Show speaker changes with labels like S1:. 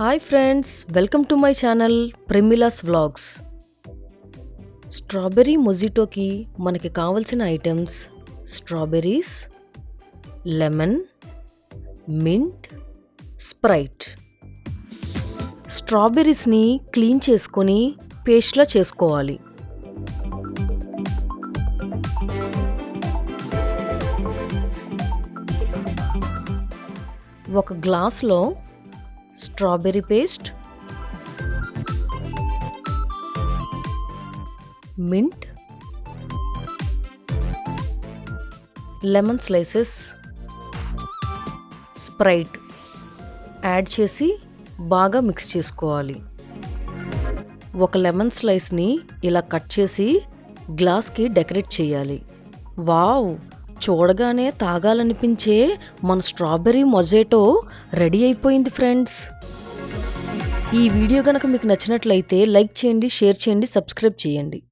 S1: Hi friends welcome to my channel Premila's vlogs. Strawberry మొజిటోకి మనకి కావలసిన items strawberries lemon mint Sprite. స్ట్రాబెర్రీస్ని clean చేసుకొని పేస్ట్లా చేసుకోవాలి. ఒక గ్లాస్లో strawberry paste mint lemon slices Sprite. Add చేసి బాగా మిక్స్ చేసుకోవాలి. ఒక లెమన్ స్లైస్ని ఇలా కట్ చేసి గ్లాస్కి డెకరేట్ చేయాలి. వావ్! చూడగానే తాగాలనిపించే మన స్ట్రాబెర్రీ మొజేటో రెడీ అయిపోయింది ఫ్రెండ్స్. ఈ వీడియో కనుక మీకు నచ్చినట్లయితే లైక్ చేయండి షేర్ చేయండి సబ్స్క్రైబ్ చేయండి.